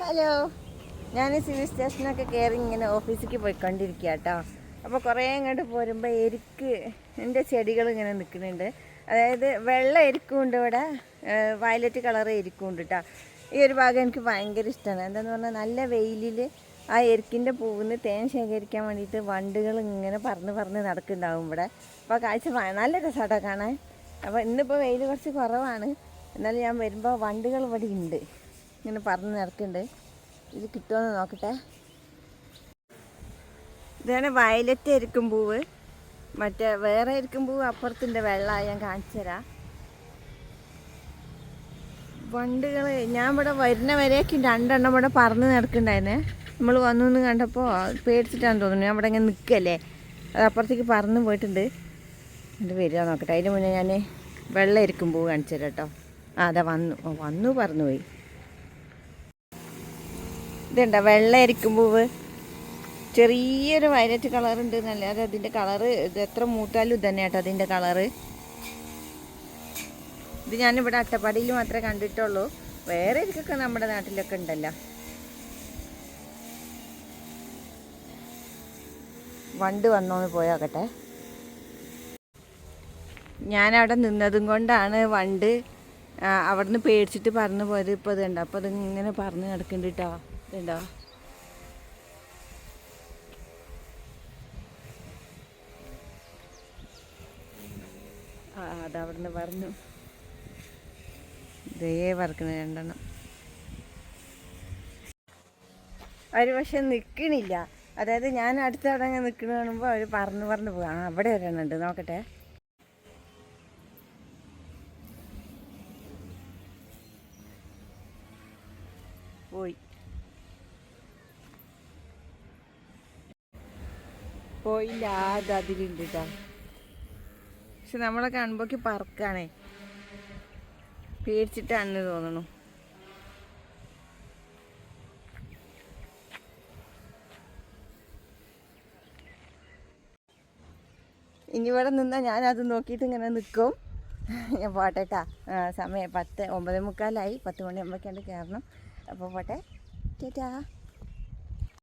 Hello. ഞാൻ civil സ്റ്റേഷനൊക്കെ കയറി ഇങ്ങനെ ഓഫീസിലേക്ക് പോയിക്കൊണ്ടിരിക്കുക കേട്ടോ അപ്പോൾ കുറേ അങ്ങോട്ട് പോരുമ്പോൾ എരിക്ക് എന്റെ ചെടികൾ ഇങ്ങനെ നിൽക്കുന്നുണ്ട് അതായത് വെള്ള എരിക്കുണ്ട് ഇവിടെ. വയലറ്റ് കളർ എരിക്കുണ്ട് കേട്ടോ ഈ ഒരു ഭാഗം എനിക്ക് ഭയങ്കര ഇഷ്ടമാണ് എന്താണെന്ന് പറഞ്ഞാൽ നല്ല വെയിലിൽ ആ എരിക്കിന്റെ പൂവിന്ന് തേൻ ശേഖരിക്കാൻ വേണ്ടിയിട്ട് വണ്ടുകൾ ഇങ്ങനെ പറന്ന് പറന്ന് നടക്കുന്നുണ്ടാവും ഇവിടെ. അപ്പോൾ കാഴ്ച നല്ല രസമാട്ടോ കാണാൻ. അപ്പോൾ ഇന്നിപ്പോൾ വെയിൽ കുറച്ച് കുറവാണ്. എന്നാലും ഞാൻ വരുമ്പോൾ വണ്ടുകൾ ഇവിടെ ഉണ്ട് ഇങ്ങനെ പറഞ്ഞ് നടക്കുന്നുണ്ട് ഇത് കിട്ടുമെന്ന് നോക്കട്ടെ. ഇതാണ് വയലറ്റ് അരിക്കും പൂവ്. മറ്റേ വേറെ അരിക്കും പൂവ് അപ്പുറത്തിന്റെ വെള്ള ഞാൻ കാണിച്ചു തരാം. വണ്ടുകൾ ഞാൻ ഇവിടെ വരുന്ന വരേക്കും രണ്ടെണ്ണം ഇവിടെ പറന്ന് നടക്കണ്ടായിരുന്നേ. നമ്മൾ വന്നു എന്ന് കണ്ടപ്പോൾ പേടിച്ചിട്ടാണ് തോന്നുന്നു. ഞാൻ ഇവിടെ ഇങ്ങനെ നിൽക്കല്ലേ. അത് അപ്പുറത്തേക്ക് പറന്ന് പോയിട്ടുണ്ട്. എന്നിട്ട് വരിക നോക്കട്ടെ. അതിന് മുന്നേ ഞാൻ വെള്ളം ഇരിക്കും പൂവ് കാണിച്ചു തരാം കേട്ടോ. ആ അതാ വന്നു. ഓ, വന്നു പറന്നു പോയി. ഇതുണ്ടോ? വെള്ളയായിരിക്കും പൂവ്. ചെറിയൊരു വയലറ്റ് കളർ ഉണ്ട് എന്നല്ലാതെ അതിന്റെ കളറ് ഇത് എത്ര മൂത്താലും ഇത് തന്നെ കേട്ടോ അതിന്റെ കളറ്. ഇത് ഞാനിവിടെ അട്ടപ്പാടിയിൽ മാത്രമേ കണ്ടിട്ടുള്ളൂ. വേറെ ഇതൊക്കെ നമ്മുടെ നാട്ടിലൊക്കെ ഉണ്ടല്ലോ. വണ്ട് വന്നോന്ന് പോയാകട്ടെ ഞാനവിടെ നിന്നതും കൊണ്ടാണ് വണ്ട് അവിടുന്ന് പേടിച്ചിട്ട് പറഞ്ഞു പോയത്. ഇപ്പോൾ ഇതുണ്ട്? അപ്പോൾ അതിങ്ങനെ പറന്ന് നടക്കുന്നുണ്ട് കേട്ടോ. ഇതുണ്ടോ അതവിടുന്ന് പറഞ്ഞു. ദേ പറക്കണ രണ്ടെണ്ണം. അവർ പക്ഷെ നിൽക്കണില്ല അതായത് ഞാൻ അടുത്ത അവിടെ അങ്ങനെ നിൽക്കണ കാണുമ്പോൾ അവർ പറഞ്ഞു പറഞ്ഞു പോകാം അവിടെ ഒരെണ്ണുണ്ട് നോക്കട്ടെ. പോയി. പോയില്ല അത് അതിലുണ്ട് പക്ഷെ നമ്മളെ കാണുമ്പോക്ക് പറക്കാണേ. പേടിച്ചിട്ടാണെന്ന് തോന്നണു. ഇനി ഇവിടെ നിന്നാൽ ഞാനത് നോക്കിയിട്ട് ഇങ്ങനെ നിൽക്കും ഞാൻ പോട്ടെ കേട്ടാ സമയം പത്ത് ഒമ്പത് മുക്കാലായി. പത്ത് മണിയാകുമ്പോഴേക്കാണ്ട് കയറണം അപ്പോൾ പോട്ടെ. ചേട്ടാ